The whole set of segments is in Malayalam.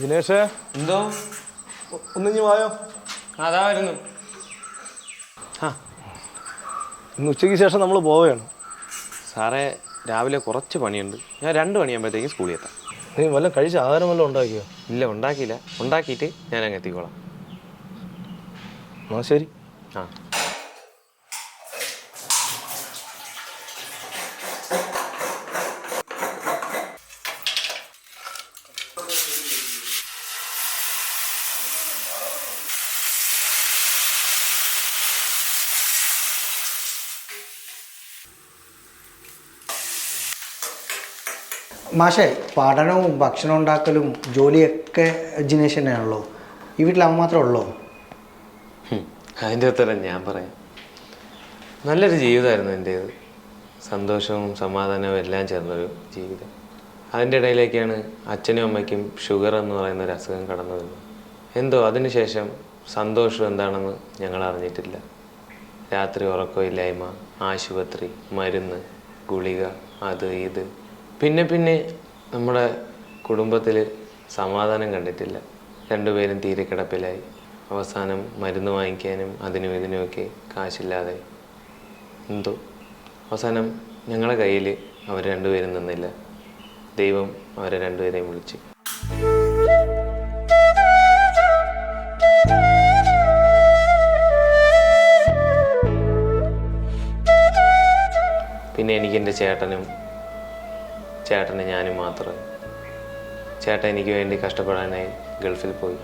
ജിനേഷേ എന്തോ? ഒന്നിഞ്ഞു വായോ? അതായിരുന്നു. ആ ഇന്ന് ഉച്ചയ്ക്ക് ശേഷം നമ്മൾ പോവുകയാണ്. സാറേ രാവിലെ കുറച്ച് പണിയുണ്ട്. ഞാൻ രണ്ട് മണിയാകുമ്പോഴത്തേക്കും സ്കൂളിൽ എത്താം. നീ വല്ല കഴിച്ച ആഹാരം വല്ലതും ഉണ്ടാക്കിയോ? ഇല്ല ഉണ്ടാക്കിയില്ല. ഉണ്ടാക്കിയിട്ട് ഞാൻ അങ്ങ് എത്തിക്കോളാം. ആ ശരി. ആ. മാഷേ പഠനവും ഭക്ഷണം ഉണ്ടാക്കലും ജോലിയൊക്കെ ജിനേഷ് തന്നെയാണല്ലോ. ഈ വീട്ടിൽ അവൻ മാത്രമേ ഉള്ളൂ? അതിന്റെ ഉത്തരം ഞാൻ പറയാം. നല്ലൊരു ജീവിതമായിരുന്നു എന്റേത് സന്തോഷവും സമാധാനവും എല്ലാം ചേർന്നൊരു ജീവിതം. അതിന്റെ ഇടയിലേക്കാണ് അച്ഛനും അമ്മയ്ക്കും ഷുഗർ എന്ന് പറയുന്ന ഒരു അസുഖം കടന്നു വരുന്നത് എന്തോ അതിനുശേഷം സന്തോഷം എന്താണെന്ന് ഞങ്ങൾ അറിഞ്ഞിട്ടില്ല. രാത്രി ഉറക്കമില്ലായ്മ ആശുപത്രി മരുന്ന് ഗുളിക അത് ഇത്. പിന്നെ പിന്നെ നമ്മുടെ കുടുംബത്തിൽ സമാധാനം കണ്ടിട്ടില്ല. രണ്ടുപേരും തീരെ കിടപ്പിലായി. അവസാനം മരുന്ന് വാങ്ങിക്കാനും അതിനും ഇതിനുമൊക്കെ കാശില്ലാതെ. എന്തോ? അവസാനം ഞങ്ങളുടെ കയ്യിൽ അവർ രണ്ടുപേരും നിന്നില്ല. ദൈവം അവരെ രണ്ടുപേരെയും വിളിച്ചു. പിന്നെ എനിക്ക് എന്റെ ചേട്ടനും ചേട്ടന് ഞാനും മാത്രം. ചേട്ടൻ എനിക്ക് വേണ്ടി കഷ്ടപ്പെടാനായി ഗൾഫിൽ പോയി.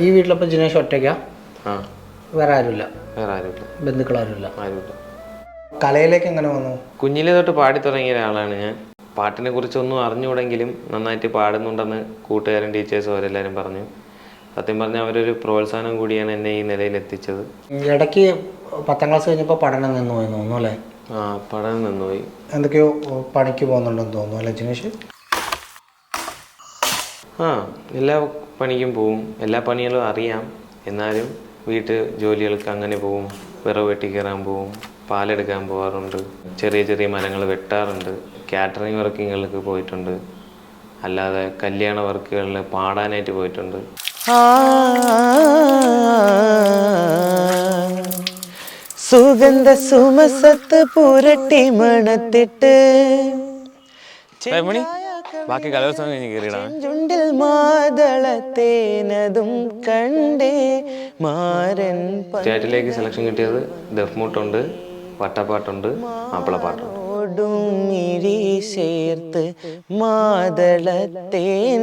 ഈ വീട്ടിലപ്പോൾ ജിനേഷ് ഒറ്റയ്ക്കാ? ആ. വേറെ ആരുമില്ല? വേറെ ആരുമില്ല. ബന്ധുക്കൾ ആരുമില്ല. ആരുമില്ല കലയിലേക്ക് എങ്ങനെ വന്നു? കുഞ്ഞിലെ തൊട്ട് പാടി തുടങ്ങിയ ഒരാളാണ് ഞാൻ. പാട്ടിനെ കുറിച്ചൊന്നും അറിഞ്ഞുകൂടെങ്കിലും നന്നായിട്ട് പാടുന്നുണ്ടെന്ന് കൂട്ടുകാരും ടീച്ചേഴ്സും അവരെല്ലാവരും പറഞ്ഞു. സത്യം പറഞ്ഞാൽ അവരൊരു പ്രോത്സാഹനം കൂടിയാണ് എന്നെ ഈ നിലയിൽ എത്തിച്ചത് ഇടയ്ക്ക് പത്താം ക്ലാസ് കഴിഞ്ഞപ്പോൾ പഠനം നിന്നു പോയി തോന്നുന്നു അല്ലേ? പഠനം നിന്നുപോയി എന്തൊക്കെയോ പണിക്ക് പോകുന്നുണ്ടെന്ന് തോന്നുന്നു അല്ലേ ജിനേഷ്? ആ എല്ലാ പണിക്കും പോവും. എല്ലാ പണികളും അറിയാം. എന്നാലും വീട്ട് ജോലികൾക്ക് അങ്ങനെ പോവും. വിറവ് വെട്ടി കയറാൻ പോവും. പാലെടുക്കാൻ പോകാറുണ്ട് ചെറിയ ചെറിയ മരങ്ങൾ വെട്ടാറുണ്ട്. കാറ്ററിംഗ് വർക്കിങ്ങുകൾക്ക് പോയിട്ടുണ്ട്. അല്ലാതെ കല്യാണ വർക്കുകളിൽ പാടാനായിട്ട് പോയിട്ടുണ്ട്. സുഗന്ധ സുമസത്ത് പുരട്ടി മണത്തിട്ട്. മണി ബാക്കി കലോത്സവം കഴിഞ്ഞ് കയറിയിടാം. ചുണ്ടിൽ മാതളത്തേനതും കണ്ടേ മാരൻ സ്റ്റേറ്റിലേക്ക് സെലക്ഷൻ കിട്ടിയത് ദഫ്മുട്ടുണ്ട് വട്ടപ്പാട്ടുണ്ട് മാപ്പിളപ്പാട്ടുണ്ട്. കൊടും മിഴി ചേർത്ത് മാതളത്തേൻ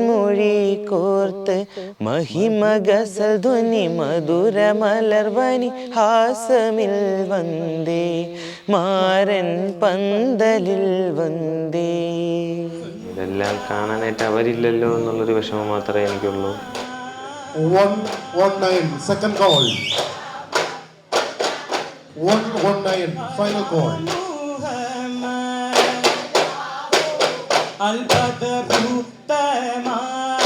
മൊഴി കോർത്ത് മഹിമഗസധ്വനി മധുര മലർവനി ഹാസമിൽ വന്ദേ മാരൻ പന്തലിൽ വന്ദേ എല്ലാം കാണാനായിട്ട് അവരില്ലല്ലോ എന്നുള്ളൊരു വിഷമം മാത്രമേ എനിക്കുള്ളൂ. One one nine second call one one nine final call البدر تيمان